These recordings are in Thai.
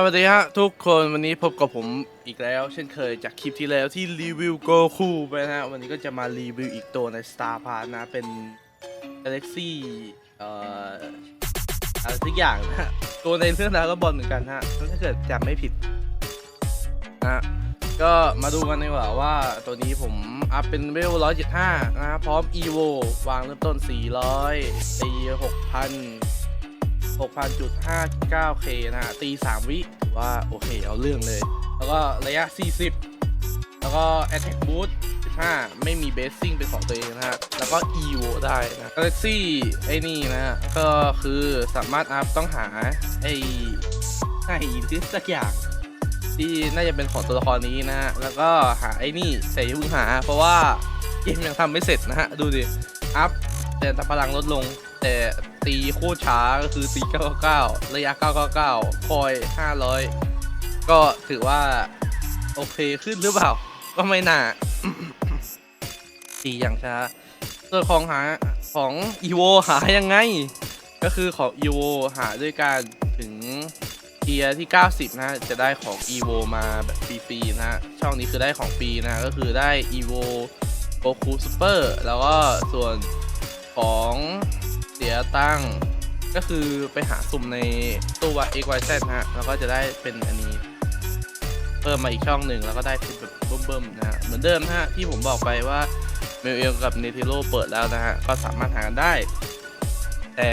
สวัสดีฮะทุกคนวันนี้พบกับผมอีกแล้ว เช่นเคยจากคลิปที่แล้วที่รีวิวโกคูไปนะฮะวันนี้ก็จะมารีวิวอีกตัวใน Star p a s นะเป็น Galaxy เอ่ออะไรสักอย่างนะฮะตัวในเรื่องราวก็บอลเหมือนกันฮะถ้าเกิดจำไม่ผิดนะก็มาดูกันดีกว่าว่าตัวนี้ผมอัพเป็นเวล175นะฮะพร้อม EVO วางเริ่มต้น 400ตี6,000 6,000.59k นะฮะตี 3 วิถือว่า โอเค เอาเรื่องเลย แล้วก็ระยะ 40 แล้วก็ attack boost 15 ไม่มี basing เป็นของตัวเองนะฮะ แล้วก็ evo ได้นะ galaxy ไอ้นี่นะฮะ ก็คือสามารถอัพต้องหา ไอ้ไอ้ที่สักอย่างที่น่าจะเป็นของตัวละครนี้นะฮะ แล้วก็หาไอ้นี่แต่ย่าเพิ่งหา เพราะว่าเกมยังทำไม่เสร็จนะฮะ ดูดิ อัพแต่พลังลดลงแต่ ตีโคตรช้าก็คือตี999 ระยะ 999 คอย 500 ก็ถือว่า โอเคขึ้นหรือเปล่า ก็ไม่น่าตีอย่างช้าส่วนของหาของ EVO หายังไง ก็คือของ EVO หาด้วยการถึงเทียที่ 90 นะ จะได้ของ EVO มาแบบฟรีๆนะ ช่องนี้คือได้ของฟรีนะ ก็คือได้ EVO Goku Super แล้วก็ส่วนของ เสียตังค์ก็คือไปหาสุ่มในตัว XYZ นะฮะแล้วก็จะได้เป็นอันนี้ เพิ่มมาอีกช่องหนึ่งแล้วก็ได้เป็นแบบเบิ่มๆนะฮะเหมือนเดิมนะฮะที่ผมบอกไปว่าเมลเอลกับเนทิโ o เปิดแล้วนะฮะก็สามารถหากันได้ แต่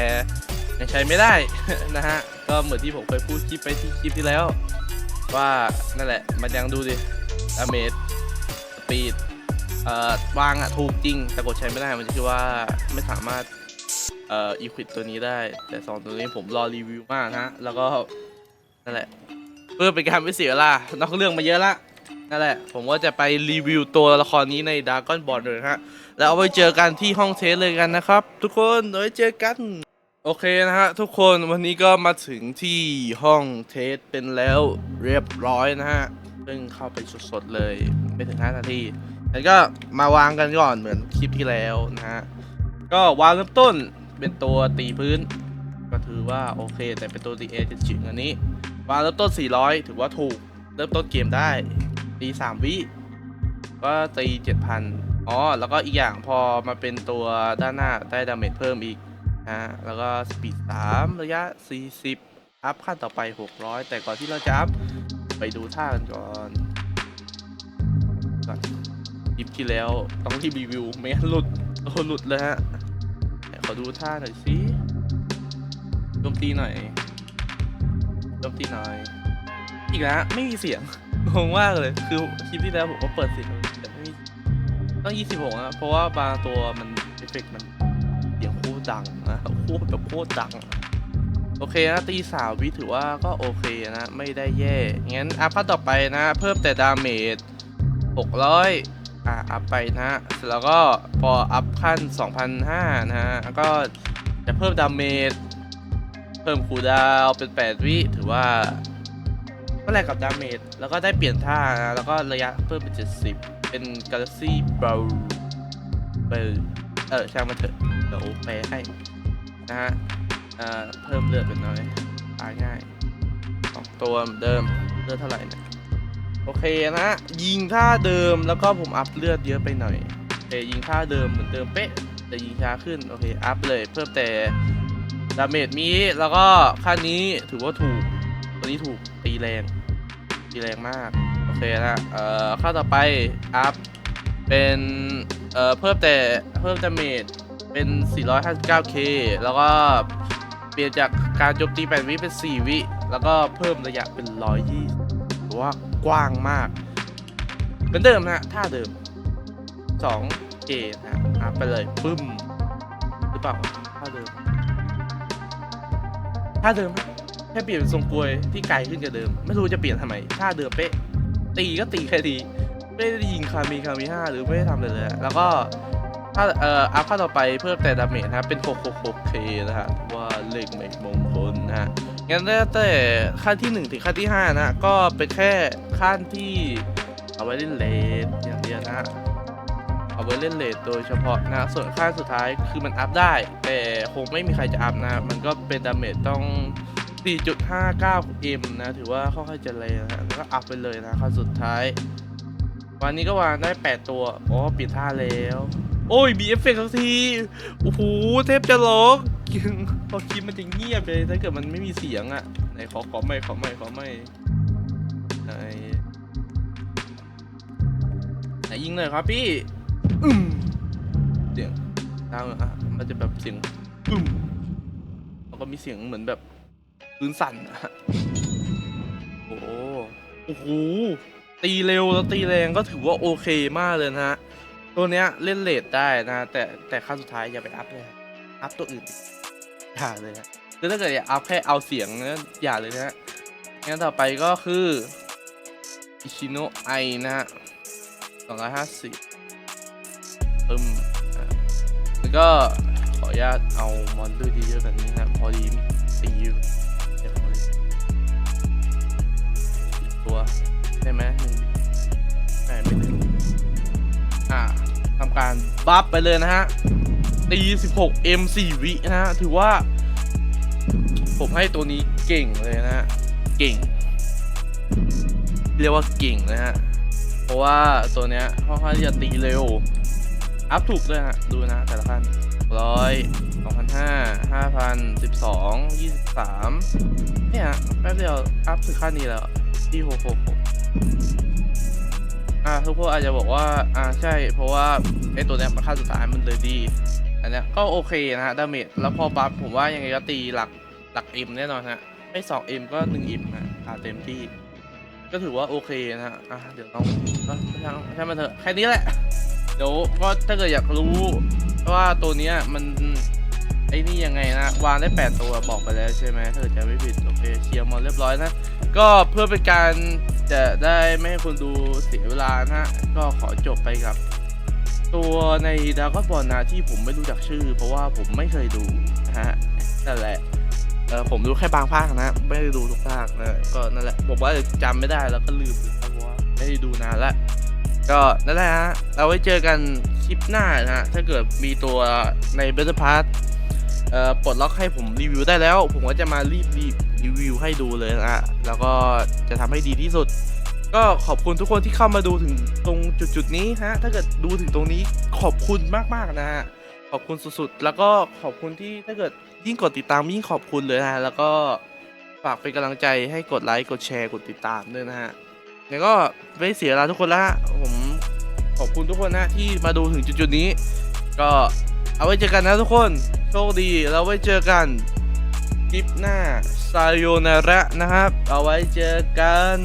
ยังใช้ไม่ได้นะฮะก็เหมือนที่ผมเคยพูดคลิปไปที่คลิปที่แล้ว ว่านั่นแหละมันยังดูดิดาเมจสปีดเอ่อวางอะถูกจริงแต่กดใช้ไม่ได้มันจะคือว่าไม่สามารถ เอ่ออีควิดตัวนี้ได้ แต่สองตัวนี้ผมรอรีวิวมากนะแล้วก็นั่นแหละ เพื่อเป็นการไม่เสียเวลานอกเรื่องมาเยอะละนั่นแหละ ผมว่าจะไปรีวิวตัวละครนี้ในดาร์กอนบอลเลยฮะ แล้วเอาไว้เจอกันที่ห้องเทสเลยกันนะครับ ทุกคนเอาไว้เจอกัน โอเคนะฮะ ทุกคนวันนี้ก็มาถึงที่ห้องเทสเป็นแล้วเรียบร้อยนะฮะเพิ่งเข้าไปสดๆเลยไม่ถึง 5 นาทีแล้วก็มาวางกันก่อนเหมือนคลิปที่แล้วนะฮะ ก็วางเริ่มต้น เป็นตัวตีพื้น ก็ถือว่าโอเค แต่เป็นตัวตีเอจะจิงอันนี้วางเริ่มต้น 400 ถือว่าถูก เริ่มต้นเกมได้ตี3วิก็ตี7,000อ๋อ แล้วก็อีกอย่างพอมาเป็นตัวด้านหน้าได้ดาเมจเพิ่มอีกนะแล้วก็สปีด3ระยะ 40 อัพขั้นต่อไป 600 แต่ก่อนที่เราจะอัพ ไปดูท่ากันก่อนก่อนคลิปที่แล้วต้องที่รีวิว ไม่งั้นหลุดโอ้หลุดเลยฮะ ขอดูท่าหน่อยสิโจมตีหน่อยโจมตีหน่อย อีกแล้วไม่มีเสียงงงมากเลย คือคลิปที่แล้วผมก็เปิดเสียงแต่ไม่มีต้อง 26อะเพราะว่าบางตัวมันเอฟเฟกต์มันเสียงโคตรดังนะโคตรแบบโคตรดัง โอเคนะตีสามวิถือว่าก็โอเคนะ ไม่ได้แย่ งั้นอัพขั้นต่อไปนะ เพิ่มแต่ดาเมจ600 อะอัพไปนะเสร็จแล้วก็พออัพขั้น2,500นะฮะก็จะเพิ่มดาเมจเพิ่มคูดาวเป็น 8 วิถือว่าก็แลกกับดาเมจแล้วก็ได้เปลี่ยนท่านะแล้วก็ระยะเพิ่มเป็น 70 เป็น Galaxy b r o w เออช่างมันเถอะเดี๋ยวแปลให้นะฮะเอ่อเพิ่มเลือดเป็นน้อยตายง่ายสองตัวเหมือนเดิมเลือดเท่าไหร่เนี่ย โอเคนะ ยิงท่าเดิมแล้วก็ผมอัพเลือดเยอะไปหน่อยแต่ยิงท่าเดิมเหมือนเดิมเป๊ะ แต่ยิงช้าขึ้น โอเคอัพเลยเพิ่มแต่ดาเมจมีแล้วก็ค่านี้ถือว่าถูก ตัวนี้ถูกตีแรงตีแรงมาก โอเคนะเอ่อค่าต่อไปอัพเป็นเอ่อเพิ่มแต่เพิ่มดาเมจเป็น 459k แล้วก็เปลี่ยนจากการโจมตี8วิเป็น 4 วิ แล้วก็เพิ่มระยะเป็น 120ถือว่า กว้างมากเหมือนเดิมนะฮะท่าเดิม 2k นะฮะอัพไปเลยปึ้มหรือเปล่าท่าเดิมท่าเดิมแค่เปลี่ยนเป็นทรงกลวยที่ไกลขึ้นกว่าเดิม ไม่รู้จะเปลี่ยนทำไมท่าเดิมเป๊ะ ตีก็ตีแค่ดีไม่ได้ยิงคามีคามีห้าหรือไม่ได้ทำอะไรเลย แล้วก็ถ้าเอ่ออัพขั้นต่อไปเพิ่มแต่ดาเมจนะครับเป็น 666k นะฮะว่าเลขไม่มงคลนะฮะ งั้นแต่ขั้นที่1ถึงขั้นที่5นะ ก็เป็นแค่ขั้นที่เอาไว้เล่นเลดอย่างเดียวนะเอาไว้เล่นเลดโดยเฉพาะนะ ส่วนขั้นสุดท้ายคือมันอัพได้ แต่คงไม่มีใครจะอัพนะ มันก็เป็นดาเมจต้อง 4.59 m นะ ถือว่าค่อนข้างจะแรงนะฮะแล้วก็อัพไปเลยนะขั้นสุดท้าย วันนี้ก็วางได้ 8 ตัว อ๋อ ปิดท่าแล้ว โอ้ยมีเอฟเฟกต์สักที โอ้โห เทพจะร้อง พอคลิปมันจะเงียบเลยถ้าเกิดมันไม่มีเสียงอะไหนขอขอไม่ขอไม่ขอไม่ไหนไหนยิงหน่อยครับพี่อืมเสียงดังอะมันจะแบบเสียงอืมแล้วก็มีเสียงเหมือนแบบพื้นสั่นอะโอ้โหโอ้โหตีเร็วแล้วตีแรงก็ถือว่าโอเคมากเลยนะฮะตัวเนี้ยเล่นเลทได้นะ แต่แต่ขั้นสุดท้ายอย่าไปอัพเลยอัพตัวอื่น อย่าเลยฮะคือถ้าเกิดอยากอัพแค่เอาเสียงนะอย่าเลยนะฮะงั้นต่อไปก็คืออิชิโนไอนะฮะสองร้อยห้าสิบปึ้มอะแล้วก็ขออนุญาตเอามอนดูดีเยอะแบบนี้นะพอดีมีตีอยู่ตัวได้ไหมหนึ่งไม่ไม่ถึงอ่าทำการบัฟไปเลยนะฮะ ตี16 M 4วินะฮะ ถือว่า ผมให้ตัวนี้เก่งเลยนะฮะ เก่ง เรียกว่าเก่งนะฮะ เพราะว่าตัวเนี้ยค่อนข้างจะตีเร็ว อัพถูกด้วยฮะ ดูนะแต่ละขั้นร้อยสองพันห้าห้าพันสิบสองยี่สิบสามเนี่ยแป๊บเดียวอัพถึงขั้นนี้แล้วที่หกหกหกอ่าทุกคนอาจจะบอกว่า อ่าใช่ เพราะว่าไอตัวเนี้ยมันขั้นสุดท้ายมันเลยดี อันนี้ก็โอเคนะฮะดาเมจแล้วพอบัฟผมว่ายังไงก็ตีหลักหลักเอ็มแน่นอนฮะไม่สองเอ็มก็หนึ่งเอ็มฮะอ่าเต็มที่ ก็ถือว่าโอเคนะฮะอะเดี๋ยวต้องก็ช่างช่างมันเถอะแค่นี้แหละ เดี๋ยวก็ถ้าเกิดอยากรู้ว่าตัวเนี้ยมันไอ้นี่ยังไงนะ วางได้ 8 ตัวบอกไปแล้วใช่ไหมถ้าเกิดจะไม่ผิดโอเคเคลียร์มดเรียบร้อยนะ ก็เพื่อเป็นการจะได้ไม่ให้คนดูเสียเวลานะฮะก็ขอจบไปกับ ตัวในดาร์กบอลนะที่ผมไม่รู้จักชื่อ เพราะว่าผมไม่เคยดูนะฮะนั่นแหละเออผมดูแค่บางภาคนะ ไม่ได้ดูทุกภาคนะก็นั่นแหละบอกว่าจำไม่ได้แล้วก็ลืมเพราะว่าไม่ได้ดูนานละก็นั่นแหละฮะเราไว้เจอกันคลิปหน้านะฮะถ้าเกิดมีตัวในเบ t ร์พาร์ทเอ่อปลดล็อกให้ผมรีวิวได้แล้ว ผมก็จะมารีบรีบรีวิวให้ดูเลยนะฮะแล้วก็จะทำให้ดีที่สุด ก็ขอบคุณทุกคนที่เข้ามาดูถึงตรงจุดๆนี้ฮะ ถ้าเกิดดูถึงตรงนี้ขอบคุณมากๆนะฮะ ขอบคุณสุดๆ แล้วก็ขอบคุณที่ถ้าเกิดยิ่งกดติดตามยิ่งขอบคุณเลยนะฮะ แล้วก็ฝากเป็นกำลังใจให้กดไลค์กดแชร์กดติดตามด้วยนะฮะแล้วก็ไม่เสียเวลาทุกคนละฮะผมขอบคุณทุกคนนะที่มาดูถึงจุดๆนี้ ก็เอาไว้เจอกันนะทุกคน โชคดีแล้วไว้เจอกันคลิปหน้าซายโยนาระนะครับ เอาไว้เจอกัน